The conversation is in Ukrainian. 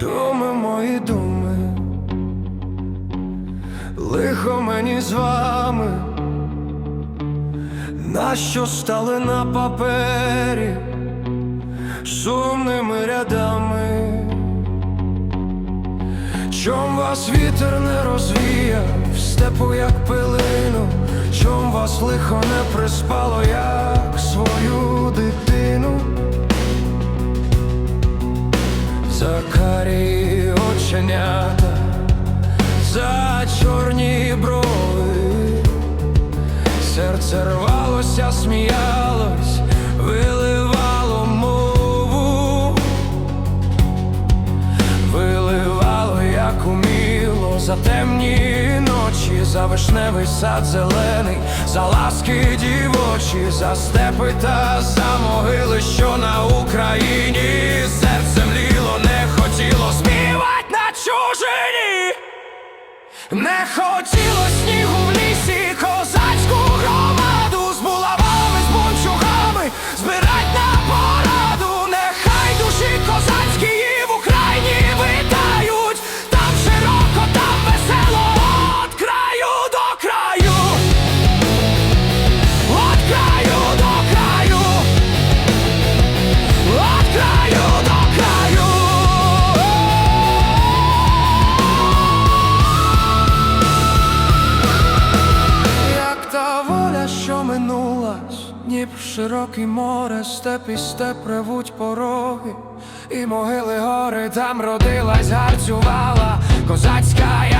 Думи мої думи, лихо мені з вами, нащо стали на папері? Сумними рядами, чом вас вітер не розвіяв? В степу, як пилину, чом вас лихо не приспало, як свою карі оченята, за чорні брови, серце рвалося, сміялось, виливало мову, виливало, як уміло, за темні ночі, за вишневий сад зелений, за ласки дівочі, за степи та за могили, що на Україні Не хотіло снігу минулась, широкі море, степ і степ ревуть пороги, і могили гори, там родилась, гарцювала козацька